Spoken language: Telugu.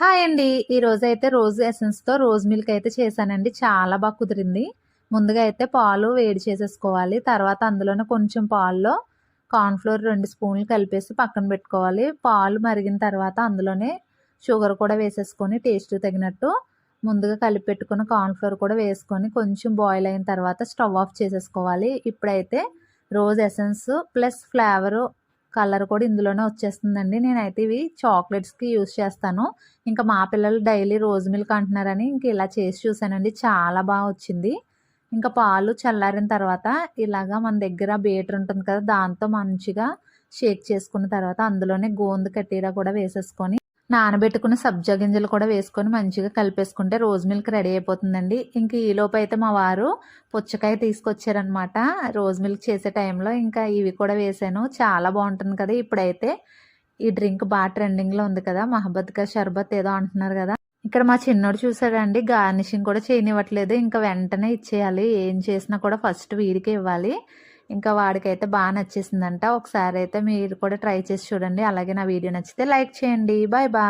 హాయ్ అండి. ఈ రోజు అయితే రోజ్ ఎసెన్స్తో రోజ్ మిల్క్ అయితే చేశానండి. చాలా బాగా కుదిరింది. ముందుగా అయితే పాలు వేడి చేసేసుకోవాలి. తర్వాత అందులోనే కొంచెం పాల్లో కార్న్ఫ్లోర్ రెండు స్పూన్లు కలిపేసి పక్కన పెట్టుకోవాలి. పాలు మరిగిన తర్వాత అందులోనే షుగర్ కూడా వేసేసుకొని టేస్ట్ తగినట్టు ముందుగా కలిపి పెట్టుకున్న కార్న్ఫ్లోర్ కూడా వేసుకొని కొంచెం బాయిల్ అయిన తర్వాత స్టవ్ ఆఫ్ చేసేసుకోవాలి. ఇప్పుడైతే rose essence plus flavour colour కూడా ఇందులోనే వచ్చేస్తుందండి. నేనైతే ఇవి చాక్లెట్స్కి యూస్ చేస్తాను. ఇంకా మా పిల్లలు డైలీ రోజ్ మిల్క్ అంటున్నారని ఇంక ఇలా చేసి చూసానండి. చాలా బాగా వచ్చింది. ఇంకా పాలు చల్లారిన తర్వాత ఇలాగా మన దగ్గర బీటర్ ఉంటుంది కదా దాంతో మంచిగా షేక్ చేసుకున్న తర్వాత అందులోనే గోందు కట్టీరా కూడా వేసేసుకొని నానబెట్టుకున్న సబ్జా గింజలు కూడా వేసుకొని మంచిగా కలిపేసుకుంటే రోజ్ మిల్క్ రెడీ అయిపోతుందండి. ఇంక ఈలోపు అయితే మా వారు పుచ్చకాయ తీసుకొచ్చారనమాట రోజ్ మిల్క్ చేసే టైంలో ఇంకా ఇవి కూడా వేసాను. చాలా బాగుంటుంది కదా ఇప్పుడైతే. ఈ డ్రింక్ బాగా ట్రెండింగ్లో ఉంది కదా. మహబత్ షర్బత్ ఏదో అంటున్నారు కదా. ఇక్కడ మా చిన్నోడు చూసాడండి. గార్నిషింగ్ కూడా చేయనివ్వట్లేదు. ఇంకా వెంటనే ఇచ్చేయాలి. ఏం చేసినా కూడా ఫస్ట్ వీడికే ఇవ్వాలి. ఇంకా వాడికైతే బాగా నచ్చేసిందంట. ఒకసారి అయితే మీరు కూడా ట్రై చేసి చూడండి. అలాగే నా వీడియో నచ్చితే లైక్ చేయండి. Bye bye.